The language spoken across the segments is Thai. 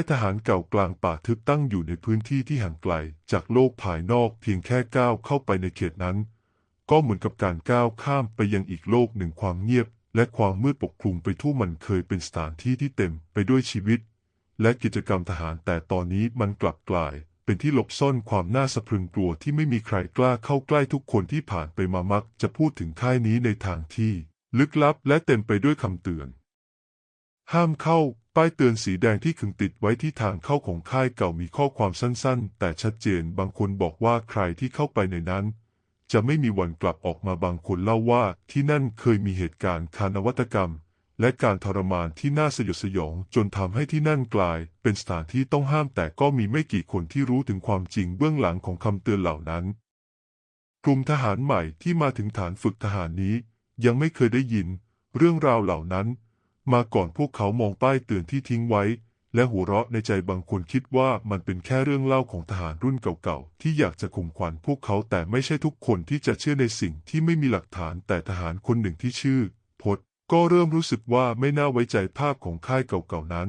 ายทหารเก่ากลางป่าทึบตั้งอยู่ในพื้นที่ที่ห่างไกล จากโลกภายนอกเพียงแค่ก้าวเข้าไปในเขตนั้น ก็เหมือนกับการก้าวข้ามไปยังอีกโลกหนึ่งความเงียบ และความมืดปกคลุมไปทั่วมันเคยเป็นสถานที่ที่เต็มไปด้วยชีวิต และกิจกรรมทหารแต่ตอนนี้มันกลับกลาย เป็นที่หลบซ่อนความน่าสะพรึงกลัวที่ไม่มีใครกล้าเข้าใกล้ทุกคนที่ผ่านไปมามัก จะพูดถึงค่ายนี้ในทางที่ ลึกลับและเต็มไปด้วยคำเตือน ห้ามเข้า ป้ายเตือนสีแดงที่ขึงติดไว้ที่ทางเข้าของค่ายเก่ามีข้อความสั้นๆ แต่ชัดเจนบางคนบอกว่าใครที่เข้าไปในนั้น จะไม่มีวันกลับออกมาบางคนเล่าว่าที่นั่นเคยมีเหตุการณ์คานวัตกรรม และการทรมานที่น่าสยดสยองจนทำให้ที่นั่นกลาย เป็นสถานที่ต้องห้ามแต่ก็มีไม่กี่คนที่รู้ถึงความจริงเบื้องหลังของคำเตือนเหล่านั้น กลุ่มทหารใหม่ที่มาถึงฐานฝึกทหารนี้ ยังไม่เคยได้ยิน เรื่องราวเหล่านั้น มาก่อนพวกเขามองป้ายเตือนที่ทิ้งไว้ และหัวเราะในใจบางคนคิดว่ามันเป็นแค่เรื่องเล่าของทหารรุ่นเก่าๆ ที่อยากจะข่มขวัญพวกเขาแต่ไม่ใช่ทุกคนที่จะเชื่อในสิ่งที่ไม่มีหลักฐานแต่ทหารคนหนึ่งที่ชื่อพศก็เริ่มรู้สึกว่าไม่น่าไว้ใจภาพของค่ายเก่าๆนั้น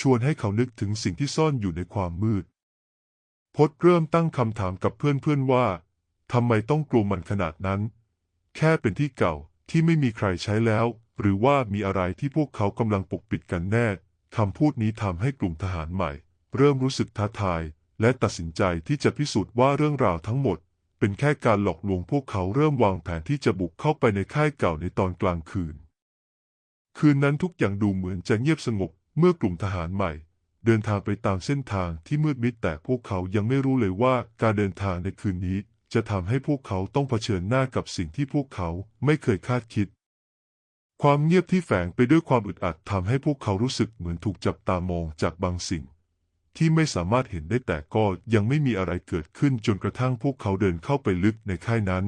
ชวนให้เขานึกถึงสิ่งที่ซ่อนอยู่ในความมืดพศเริ่มตั้งคำถามกับเพื่อนๆว่าทำไมต้องกลัวมันขนาดนั้น แค่เป็นที่เก่าที่ไม่มีใครใช้แล้ว หรือว่ามีอะไรที่พวกเขากำลังปกปิดกันแน่คำพูดนี้ทำให้กลุ่มทหารใหม่ เริ่มรู้สึกท้าทาย และตัดสินใจที่จะพิสูจน์ว่าเรื่องราวทั้งหมด เป็นแค่การหลอกลวงพวกเขาเริ่มวางแผนที่จะบุกเข้าไปในค่ายเก่าในตอนกลางคืน คืนนั้นทุกอย่างดูเหมือนจะเงียบสงบเมื่อกลุ่มทหารใหม่ เดินทางไปตามเส้นทางที่มืดมิดแต่พวกเขายังไม่รู้เลยว่าการเดินทางในคืนนี้ จะทำให้พวกเขาต้องเผชิญหน้ากับสิ่งที่พวกเขาไม่เคยคาดคิด ความเงียบที่แฝงไปด้วยความอึดอัดทำให้พวกเขารู้สึกเหมือนถูกจับตามองจากบางสิ่ง ที่ไม่สามารถเห็นได้แต่ก็ยังไม่มีอะไรเกิดขึ้นจนกระทั่งพวกเขาเดินเข้าไปลึกในค่ายนั้น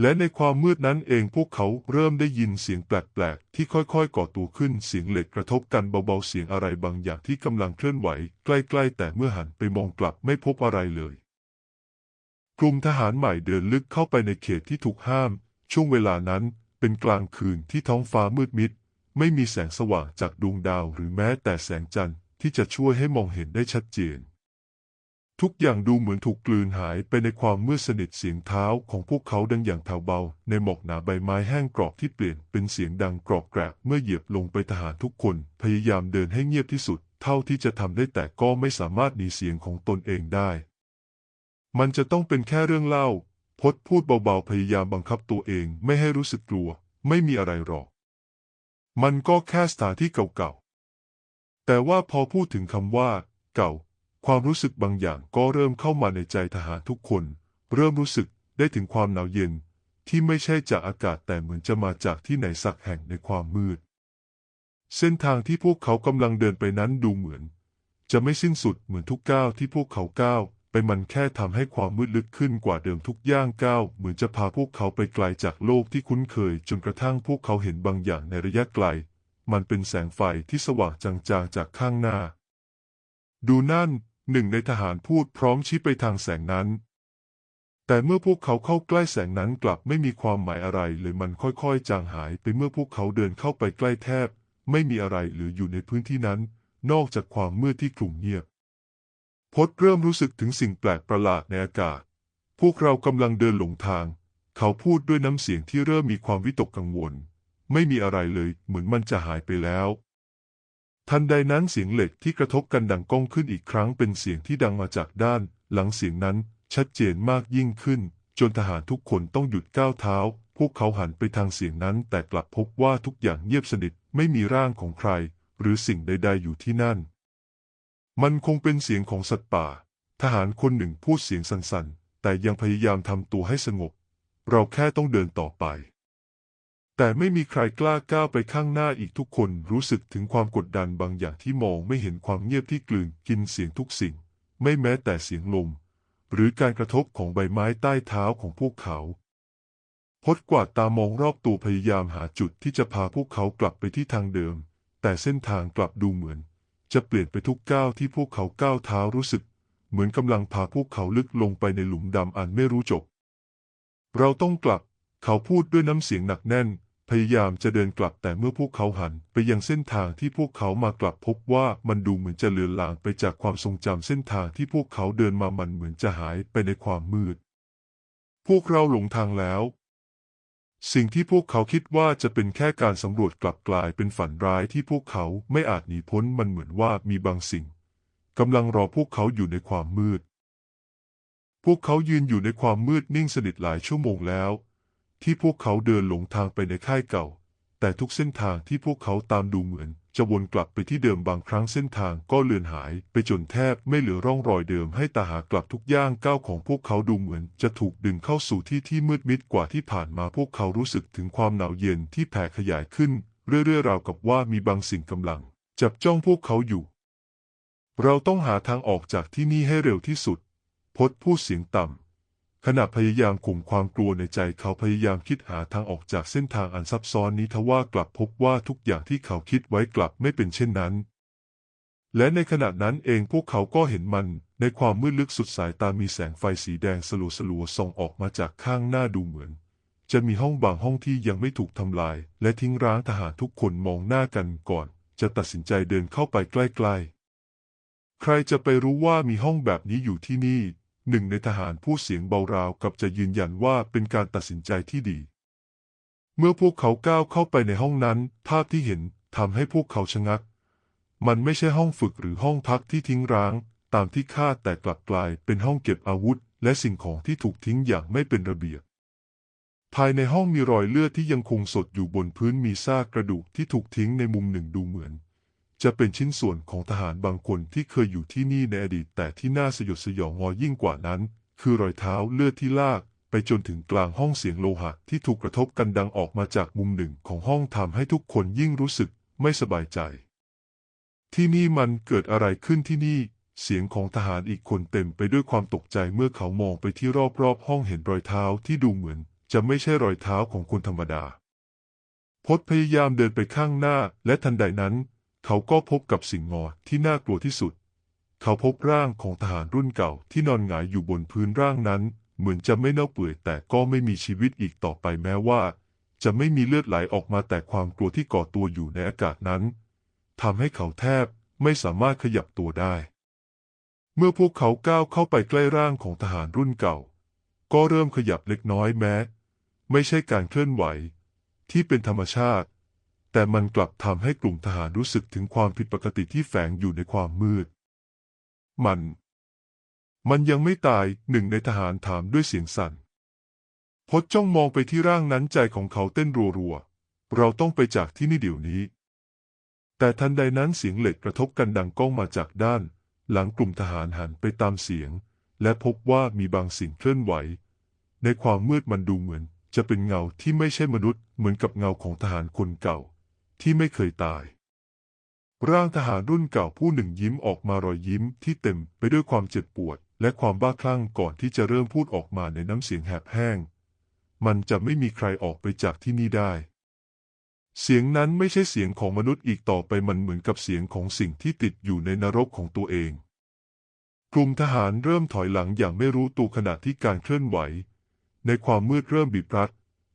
และในความมืดนั้นเองพวกเขาเริ่มได้ยินเสียงแปลกๆ ที่ค่อยๆ ก่อตัวขึ้นเสียงเหล็กกระทบกันเบาๆเสียงอะไรบางอย่างที่กำลังเคลื่อนไหว ใกล้ๆ แต่เมื่อหันไปมองกลับไม่พบอะไรเลย กลุ่มทหารใหม่เดินลึกเข้าไปในเขตที่ถูกห้าม ช่วงเวลานั้น เป็นกลางคืนที่ท้องฟ้ามืดมิด ไม่มีแสงสว่างจากดวงดาวหรือแม้แต่แสงจันทร์ที่จะช่วยให้มองเห็นได้ชัดเจน ทุกอย่างดูเหมือนถูกกลืนหายไปในความมืดสนิทเสียงเท้าของพวกเขาดังอย่างแผ่วเบา ในหมอกหนาใบไม้แห้งกรอบที่เปลี่ยนเป็นเสียงดังกรอบแกรบเมื่อเหยียบลงไปทหารทุกคนพยายามเดินให้เงียบที่สุด เท่าที่จะทำได้แต่ก็ไม่สามารถหนีเสียงของตนเองได้ มันจะต้องเป็นแค่เรื่องเล่า พดพูดเบาๆพยายามบังคับตัวเองไม่ให้รู้สึกกลัว ไม่มีอะไรหรอก มันก็แค่สถานที่เก่าๆ แต่ว่าพอพูดถึงคำว่า เก่า ความรู้สึกบางอย่างก็เริ่มเข้ามาในใจทหารทุกคน เริ่มรู้สึกได้ถึงความหนาวเย็น ที่ไม่ใช่จากอากาศแต่เหมือนจะมาจากที่ไหนสักแห่งในความมืด เส้นทางที่พวกเขากำลังเดินไปนั้นดูเหมือน จะไม่สิ้นสุดเหมือนทุกก้าวที่พวกเขาก้าว ไปมันแค่ทำให้ความมืดลึกขึ้นกว่าเดิมทุกย่างก้าวเหมือนจะพาพวกเขาไปไกลจากโลกที่คุ้นเคย จนกระทั่งพวกเขาเห็นบางอย่างในระยะไกล มันเป็นแสงไฟที่สว่างจางๆจากข้างหน้า ดูนั่นหนึ่งในทหารพูดพร้อมชี้ไปทางแสงนั้น แต่เมื่อพวกเขาเข้าใกล้แสงนั้นกลับไม่มีความหมายอะไรเลยมันค่อยๆ จางหายไปเมื่อพวกเขาเดินเข้าไปใกล้แทบ ไม่มีอะไรเหลืออยู่ในพื้นที่นั้น นอกจากความมืดที่คลุมเงียบ พดเริ่มรู้สึกถึงสิ่งแปลกประหลาดในอากาศ พวกเรากำลังเดินหลงทาง เขาพูดด้วยน้ำเสียงที่เริ่มมีความวิตกกังวล ไม่มีอะไรเลยเหมือนมันจะหายไปแล้ว ทันใดนั้นเสียงเหล็กที่กระทบกันดังก้องขึ้นอีกครั้งเป็นเสียงที่ดังมาจากด้าน หลังเสียงนั้นชัดเจนมากยิ่งขึ้น จนทหารทุกคนต้องหยุดก้าวเท้า พวกเขาหันไปทางเสียงนั้น แต่กลับพบว่าทุกอย่างเงียบสนิทไม่มีร่างของใคร หรือสิ่งใด ๆ อยู่ที่นั่น มันคงเป็นเสียงของสัตว์ป่า ทหารคนหนึ่งพูดเสียงสั่นๆ แต่ยังพยายามทำตัวให้สงบ เราแค่ต้องเดินต่อไป แต่ไม่มีใครกล้าก้าวไปข้างหน้าอีกทุกคนรู้สึกถึงความกดดันบางอย่างที่มองไม่เห็นความเงียบที่กลืนกินเสียงทุกสิ่ง ไม่แม้แต่เสียงลม หรือการกระทบของใบไม้ใต้เท้าของพวกเขาพดกวาดตามองรอบตัวพยายามหาจุดที่จะพาพวกเขากลับไปที่ทางเดิม แต่เส้นทางกลับดูเหมือน จะเปลี่ยนไปทุกก้าวที่พวกเขาก้าวเท้ารู้สึก เหมือนกำลังพาพวกเขาลึกลงไปในหลุมดำอันไม่รู้จบ เราต้องกลับ เขาพูดด้วยน้ำเสียงหนักแน่น พยายามจะเดินกลับแต่เมื่อพวกเขาหันไปยังเส้นทางที่พวกเขามากลับพบว่ามันดูเหมือนจะเลือนลางไปจากความทรงจำเส้นทางที่พวกเขาเดินมามันเหมือนจะหายไปในความมืด พวกเราหลงทางแล้ว สิ่งที่พวกเขาคิดว่าจะเป็นแค่การสำรวจกลับกลายเป็นฝันร้ายที่พวกเขาไม่อาจหนีพ้นมันเหมือนว่ามีบางสิ่งกำลังรอพวกเขาอยู่ในความมืด พวกเขายืนอยู่ในความมืดนิ่งสนิทหลายชั่วโมงแล้ว ที่พวกเขาเดินหลงทางไปในค่ายเก่า แต่ทุกเส้นทางที่พวกเขาตามดูเหมือน จะวนกลับไปที่เดิมบางครั้งเส้นทางก็เลือนหายไปจนแทบไม่เหลือร่องรอยเดิมให้ตาหากลับทุกย่างก้าวของพวกเขาดูเหมือน จะถูกดึงเข้าสู่ที่ที่มืดมิดกว่าที่ผ่านมาพวกเขารู้สึกถึงความหนาวเย็นที่แผ่ขยายขึ้น เรื่อยๆราวกับว่ามีบางสิ่งกำลัง จับจ้องพวกเขาอยู่ เราต้องหาทางออกจากที่นี่ให้เร็วที่สุดพดพูดเสียงต่ำ ขณะพยายามข่มความกลัวในใจเขาพยายามคิดหาทางออกจากเส้นทางอันซับซ้อนนี้ทว่ากลับพบว่าทุกอย่างที่เขาคิดไว้กลับไม่เป็นเช่นนั้น และในขณะนั้นเองพวกเขาก็เห็นมัน ในความมืดลึกสุดสายตามีแสงไฟสีแดงสลัวสลัวส่องออกมาจากข้างหน้าดูเหมือน จะมีห้องบางห้องที่ยังไม่ถูกทำลาย และทิ้งร้างทหารทุกคนมองหน้ากันก่อน จะตัดสินใจเดินเข้าไปใกล้ๆใครจะไปรู้ว่ามีห้องแบบนี้อยู่ที่นี่ หนึ่งในทหารพูดเสียงเบาราวกับจะยืนยันว่าเป็นการตัดสินใจที่ดี เมื่อพวกเขาก้าวเข้าไปในห้องนั้น ภาพที่เห็นทำให้พวกเขาชะงัก มันไม่ใช่ห้องฝึกหรือห้องพักที่ทิ้งร้าง ตามที่คาดแต่กลับกลายเป็นห้องเก็บอาวุธ และสิ่งของที่ถูกทิ้งอย่างไม่เป็นระเบียบ ภายในห้องมีรอยเลือดที่ยังคงสดอยู่บนพื้นมีซากกระดูกที่ถูกทิ้งในมุมหนึ่งดูเหมือน จะเป็นชิ้นส่วนของทหารบางคนที่เคยอยู่ที่นี่ในอดีตแต่ที่น่าสยดสยองงอยิ่งกว่านั้น คือรอยเท้าเลือดที่ลากไปจนถึงกลางห้องเสียงโลหะที่ถูกกระทบกันดังออกมาจากมุมหนึ่งของห้องทำให้ทุกคนยิ่งรู้สึกไม่สบายใจ ที่นี่มันเกิดอะไรขึ้นที่นี่ เสียงของทหารอีกคนเต็มไปด้วยความตกใจเมื่อเขามองไปที่รอบๆห้องเห็นรอยเท้าที่ดูเหมือน จะไม่ใช่รอยเท้าของคนธรรมดาพดพยายามเดินไปข้างหน้า และทันใดนั้น เขาก็พบกับสิ่งงอที่น่ากลัวที่สุด เขาพบร่างของทหารรุ่นเก่าที่นอนหงายอยู่บนพื้นร่างนั้น เหมือนจะไม่เน่าเปื่อยแต่ก็ไม่มีชีวิตอีกต่อไปแม้ว่า จะไม่มีเลือดไหลออกมาแต่ความกลัวที่ก่อตัวอยู่ในอากาศนั้นทำให้เขาแทบไม่สามารถขยับตัวได้ เมื่อพวกเขาก้าวเข้าไปใกล้ร่างของทหารรุ่นเก่า ก็เริ่มขยับเล็กน้อยแม้ ไม่ใช่การเคลื่อนไหว ที่เป็นธรรมชาติ แต่มันกลับทำให้กลุ่มทหารรู้สึกถึงความผิดปกติที่แฝงอยู่ในความมืด มัน มันยังไม่ตายหนึ่งในทหารถามด้วยเสียงสั่นพดจ้องมองไปที่ร่างนั้นใจของเขาเต้นรัวๆ เราต้องไปจากที่นี่เดี๋ยวนี้ แต่ทันใดนั้นเสียงเหล็กกระทบกันดังก้องมาจากด้าน หลังกลุ่มทหารหันไปตามเสียง และพบว่ามีบางสิ่งเคลื่อนไหว ในความมืดมันดูเหมือน จะเป็นเงาที่ไม่ใช่มนุษย์เหมือนกับเงาของทหารคนเก่า ที่ไม่เคยตาย ร่างทหารรุ่นเก่าผู้หนึ่งยิ้มออกมารอยยิ้มที่เต็มไปด้วยความเจ็บปวด และความบ้าคลั่งก่อนที่จะเริ่มพูดออกมาในน้ำเสียงแหบแห้ง มันจะไม่มีใครออกไปจากที่นี่ได้ เสียงนั้นไม่ใช่เสียงของมนุษย์อีกต่อไปมันเหมือนกับเสียงของสิ่งที่ติดอยู่ในนรกของตัวเองกลุ่มทหารเริ่มถอยหลังอย่างไม่รู้ตัวขณะที่การเคลื่อนไหว ในความมืดเริ่มบีบรัด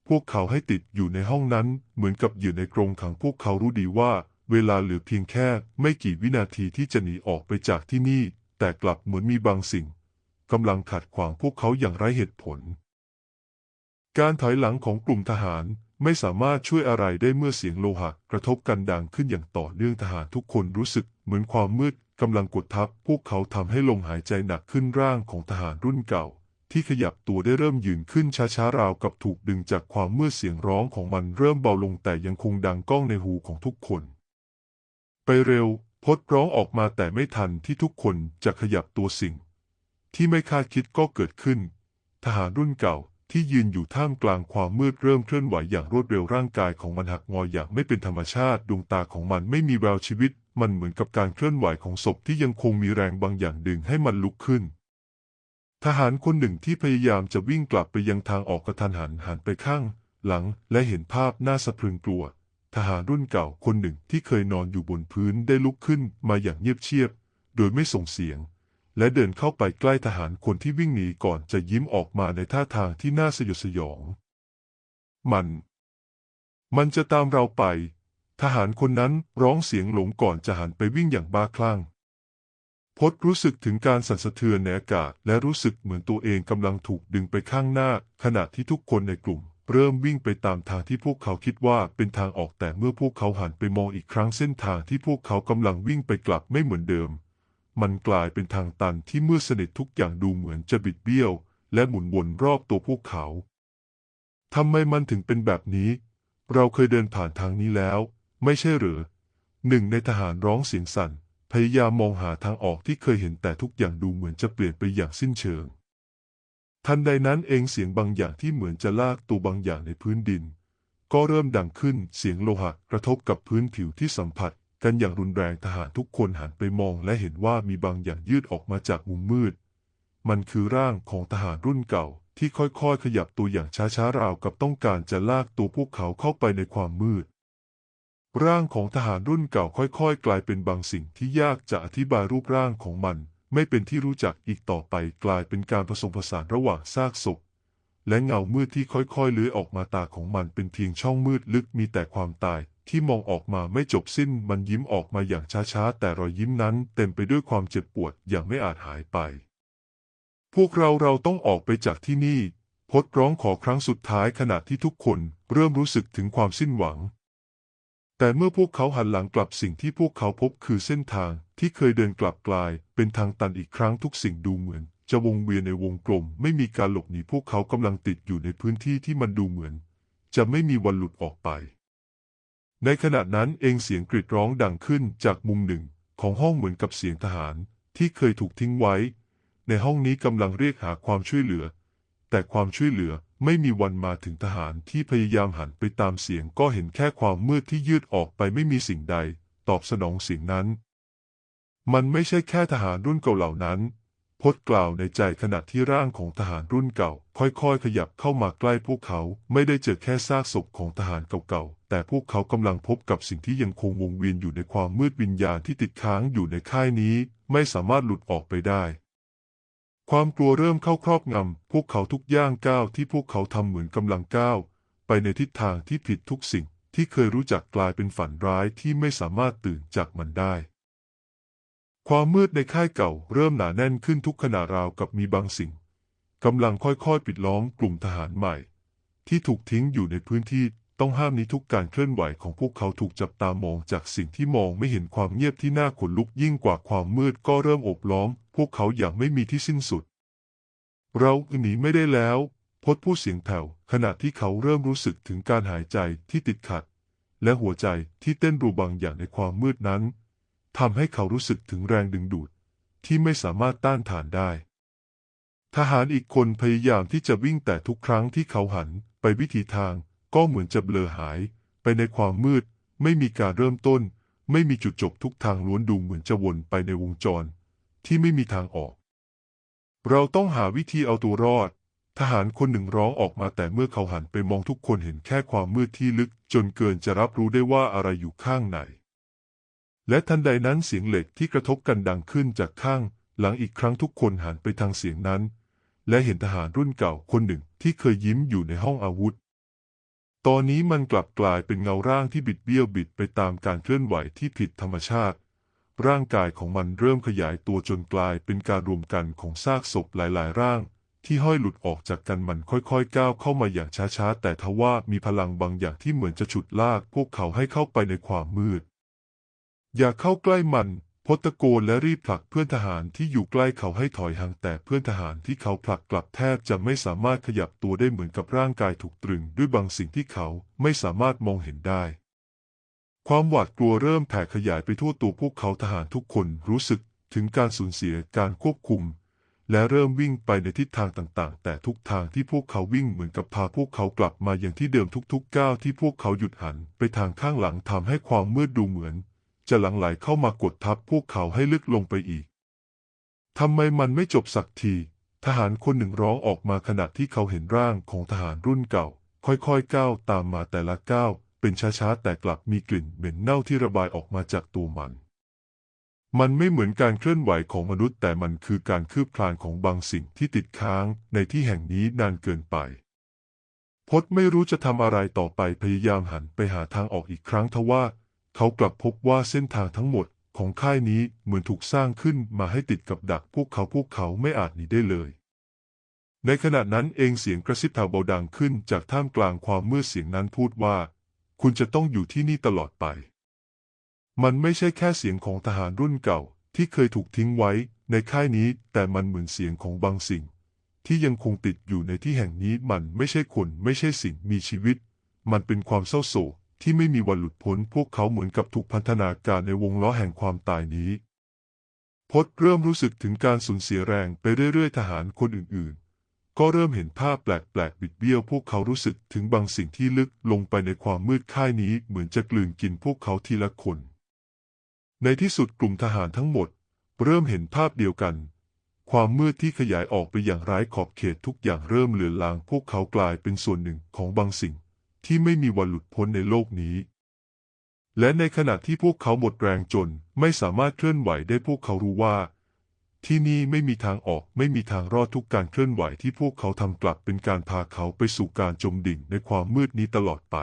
พวกเขาให้ติดอยู่ในห้องนั้น เหมือนกับอยู่ในกรงขังพวกเขารู้ดีว่า เวลาเหลือเพียงแค่ไม่กี่วินาทีที่จะหนีออกไปจากที่นี่ แต่กลับเหมือนมีบางสิ่งกำลังขัดขวางพวกเขาอย่างไร้เหตุผล การถอยหลังของกลุ่มทหารไม่สามารถช่วยอะไรได้เมื่อเสียงโลหะกระทบกันดังขึ้นอย่างต่อเนื่องทหารทุกคนรู้สึกเหมือนความมืดกำลังกดทับ พวกเขาทำให้ลมหายใจหนักขึ้นร่างของทหารรุ่นเก่า ที่ขยับตัวได้เริ่มยืนขึ้นช้าๆราวกับถูกดึงจากความเมืดเสียงร้องของมันเริ่มเบาลงแต่ยังคงดังก้องในหูของทุกคน ไปเร็วพดร้องออกมาแต่ไม่ทันที่ทุกคนจะขยับตัวสิ่ง ที่ไม่คาดคิดก็เกิดขึ้น ทหารรุ่นเก่าที่ยืนอยู่ท่ามกลางความมืดเริ่มเคลื่อนไหวอย่างรวดเร็วร่างกายของมันหักงออย่างไม่เป็นธรรมชาติดวงตาของมันไม่มีแววชีวิต มันเหมือนกับการเคลื่อนไหวของศพที่ยังคงมีแรงบางอย่างดึงให้มันลุกขึ้น ทหารคนหนึ่งที่พยายามจะวิ่งกลับไปยังทางออกกระทันหันหันไปข้าง หลังและเห็นภาพน่าสะพรึงกลัว ทหารรุ่นเก่าคนหนึ่งที่เคยนอนอยู่บนพื้นได้ลุกขึ้นมาอย่างเงียบเชียบ โดยไม่ส่งเสียง และเดินเข้าไปใกล้ทหารคนที่วิ่งหนีก่อนจะยิ้มออกมาในท่าทางที่น่าสยดสยอง มัน มันจะตามเราไป ทหารคนนั้นร้องเสียงหลงก่อนจะหันไปวิ่งอย่างบ้าคลั่ง พดรู้สึกถึงการสั่นสะเทือนในอากาศ และรู้สึกเหมือนตัวเองกำลังถูกดึงไปข้างหน้า ขณะที่ทุกคนในกลุ่ม เริ่มวิ่งไปตามทางที่พวกเขาคิดว่าเป็นทางออกแต่เมื่อพวกเขาหันไปมองอีกครั้งเส้นทางที่พวกเขากำลังวิ่งไปกลับไม่เหมือนเดิม มันกลายเป็นทางตันที่มืดสนิททุกอย่างดูเหมือนจะบิดเบี้ยว และหมุนวนรอบตัวพวกเขาทำไมมันถึงเป็นแบบนี้ เราเคยเดินผ่านทางนี้แล้ว ไม่ใช่หรือหนึ่งในทหารร้องเสียงสั่น พยายามมองหาทางออกที่เคยเห็นแต่ทุกอย่างดูเหมือนจะเปลี่ยนไปอย่างสิ้นเชิง ทันใดนั้นเองเสียงบางอย่างที่เหมือนจะลากตัวบางอย่างในพื้นดิน ก็เริ่มดังขึ้นเสียงโลหะกระทบกับพื้นผิวที่สัมผัสกันอย่างรุนแรงทหารทุกคนหันไปมองและเห็นว่ามีบางอย่างยืดออกมาจากมุมมืด มันคือร่างของทหารรุ่นเก่าที่ค่อยๆ ขยับตัวอย่างช้าๆราวกับต้องการจะลากตัวพวกเขาเข้าไปในความมืด ร่างของทหารรุ่นเก่าค่อยๆ กลายเป็นบางสิ่งที่ยากจะอธิบายรูปร่างของมัน ไม่เป็นที่รู้จักอีกต่อไปกลายเป็นการผสมผสานระหว่างซากศพและเงามืดที่ค่อยๆเลื้อยออกมาตาของมันเป็นเพียงช่องมืดลึกมีแต่ความตาย ที่มองออกมาไม่จบสิ้นมันยิ้มออกมาอย่างช้าๆ แต่รอยยิ้มนั้นเต็มไปด้วยความเจ็บปวดอย่างไม่อาจหายไป พวกเราเราต้องออกไปจากที่นี่พดร้องขอครั้งสุดท้ายขณะที่ทุกคนเริ่มรู้สึกถึงความสิ้นหวัง แต่เมื่อพวกเขาหันหลังกลับสิ่งที่พวกเขาพบคือเส้นทางที่เคยเดินกลับกลาย เป็นทางตันอีกครั้งทุกสิ่งดูเหมือน จะวงเวียนในวงกลม ไม่มีการหลบหนีพวกเขากำลังติดอยู่ในพื้นที่ที่มันดูเหมือน จะไม่มีวันหลุดออกไป ในขณะนั้นเองเสียงกรีดร้องดังขึ้นจากมุมหนึ่ง ของห้องเหมือนกับเสียงทหาร ที่เคยถูกทิ้งไว้ ในห้องนี้กำลังเรียกหาความช่วยเหลือ แต่ความช่วยเหลือไม่มีวันมาถึงทหารที่พยายามหันไปตามเสียงก็เห็นแค่ความมืดที่ยืดออกไปไม่มีสิ่งใด ตอบสนองเสียงนั้น มันไม่ใช่แค่ทหารรุ่นเก่าเหล่านั้น พดกล่าวในใจขณะที่ร่างของทหารรุ่นเก่า ค่อยๆ ขยับเข้ามาใกล้พวกเขาไม่ได้เจอแค่ซากศพของทหารเก่าๆ แต่พวกเขากำลังพบกับสิ่งที่ยังคงวงเวียนอยู่ในความมืดวิญญาณที่ติดค้างอยู่ในค่ายนี้ ไม่สามารถหลุดออกไปได้ ความกลัวเริ่มเข้าครอบงำพวกเขาทุกย่างก้าวที่พวกเขาทำเหมือนกำลังก้าวไปในทิศทางที่ผิดทุกสิ่งที่เคยรู้จักกลายเป็นฝันร้ายที่ไม่สามารถตื่นจากมันได้ ความมืดในค่ายเก่าเริ่มหนาแน่นขึ้นทุกขณะราวกับมีบางสิ่งกำลังค่อยๆปิดล้อมกลุ่มทหารใหม่ ที่ถูกทิ้งอยู่ในพื้นที่ ต้องห้ามนี้ทุกการเคลื่อนไหวของพวกเขาถูกจับตามองจากสิ่งที่มองไม่เห็นความเงียบที่น่าขนลุกยิ่งกว่าความมืดก็เริ่มโอบล้อม พวกเขาอย่างไม่มีที่สิ้นสุด เราหนีไม่ได้แล้วพดพูดเสียงแผ่วขณะที่เขาเริ่มรู้สึกถึงการหายใจที่ติดขัด และหัวใจที่เต้นรูบางอย่างในความมืดนั้นทำให้เขารู้สึกถึงแรงดึงดูด ที่ไม่สามารถต้านทานได้ ทหารอีกคนพยายามที่จะวิ่งแต่ทุกครั้งที่เขาหันไปวิธีทาง ก็เหมือนจะเบลอหายไปในความมืด ไม่มีการเริ่มต้น ไม่มีจุดจบทุกทางล้วนดูเหมือนจะวนไปในวงจร ที่ไม่มีทางออก เราต้องหาวิธีเอาตัวรอด ทหารคนหนึ่งร้องออกมาแต่เมื่อเขาหันไปมองทุกคนเห็นแค่ความมืดที่ลึก จนเกินจะรับรู้ได้ว่าอะไรอยู่ข้างในและทันใดนั้นเสียงเหล็กที่กระทบกันดังขึ้นจากข้าง หลังอีกครั้งทุกคนหันไปทางเสียงนั้น และเห็นทหารรุ่นเก่าคนหนึ่งที่เคยยิ้มอยู่ในห้องอาวุธ ตอนนี้มันกลับกลายเป็นเงาร่างที่บิดเบี้ยวบิดไปตามการเคลื่อนไหวที่ผิดธรรมชาติ ร่างกายของมันเริ่มขยายตัวจนกลายเป็นการรวมกันของซากศพหลายๆ ร่าง ที่ห้อยหลุดออกจากกันมันค่อยๆ ก้าวเข้ามาอย่างช้าๆ แต่ทว่ามีพลังบางอย่างที่เหมือนจะฉุดลากพวกเขาให้เข้าไปในความมืด อย่าเข้าใกล้มัน พตะโกนและรีบผลักเพื่อนทหารที่อยู่ใกล้เขาให้ถอยห่างแต่เพื่อนทหารที่เขาผลักกลับแทบจะไม่สามารถขยับตัวได้เหมือนกับร่างกายถูกตรึงด้วยบางสิ่งที่เขาไม่สามารถมองเห็นได้ ความหวาดกลัวเริ่มแผ่ขยายไปทั่วตัวพวกเขาทหารทุกคนรู้สึกถึงการสูญเสียการควบคุม และเริ่มวิ่งไปในทิศทางต่างๆ แต่ทุกทางที่พวกเขาวิ่งเหมือนกับพาพวกเขากลับมาอย่างที่เดิมทุกๆก้าวที่พวกเขาหยุดหันไปทางข้างหลังทำให้ความมืดดูเหมือน จะหลั่งไหลเข้ามากดทับพวกเขาให้ลึกลงไปอีก ทำไมมันไม่จบสักที ทหารคนหนึ่งร้องออกมาขณะที่เขาเห็นร่างของทหารรุ่นเก่า ค่อยๆก้าวตามมาแต่ละก้าว เป็นช้าๆแต่กลับมีกลิ่นเหม็นเน่าที่ระบายออกมาจากตัวมัน มันไม่เหมือนการเคลื่อนไหวของมนุษย์ แต่มันคือการคืบคลานของบางสิ่งที่ติดค้างในที่แห่งนี้นานเกินไปพดไม่รู้จะทำอะไรต่อไปพยายามหันไปหาทางออกอีกครั้งทว่า เขากลับพบว่าเส้นทางทั้งหมดของค่ายนี้เหมือนถูกสร้างขึ้นมาให้ติดกับดักพวกเขาพวกเขาไม่อาจหนีได้เลย ในขณะนั้นเองเสียงกระซิบแผ่วเบาดังขึ้นจากท่ามกลางความมืดเสียงนั้นพูดว่า คุณจะต้องอยู่ที่นี่ตลอดไป มันไม่ใช่แค่เสียงของทหารรุ่นเก่าที่เคยถูกทิ้งไว้ในค่ายนี้แต่มันเหมือนเสียงของบางสิ่ง ที่ยังคงติดอยู่ในที่แห่งนี้มันไม่ใช่คนไม่ใช่สิ่งมีชีวิต มันเป็นความเศร้าโศก ที่ไม่มีวันหลุดพ้นพวกเขาเหมือนกับถูกพันธนาการในวงล้อแห่งความตายนี้ พดเริ่มรู้สึกถึงการสูญเสียแรงไปเรื่อยๆทหารคนอื่นๆ ก็เริ่มเห็นภาพแปลกๆบิดเบี้ยวพวกเขารู้สึกถึงบางสิ่งที่ลึกลงไปในความมืดค่ายนี้เหมือนจะกลืนกินพวกเขาทีละคน ในที่สุดกลุ่มทหารทั้งหมด เริ่มเห็นภาพเดียวกัน ความมืดที่ขยายออกไปอย่างไร้ขอบเขตทุกอย่างเริ่มเลือนลางพวกเขากลายเป็นส่วนหนึ่งของบางสิ่ง ที่ไม่มีวันหลุดพ้นในโลกนี้ และในขณะที่พวกเขาหมดแรงจนไม่สามารถเคลื่อนไหวได้พวกเขารู้ว่า ที่นี่ไม่มีทางออกไม่มีทางรอดทุกการเคลื่อนไหวที่พวกเขาทำกลับเป็นการพาเขาไปสู่การจมดิ่งในความมืดนี้ตลอดไป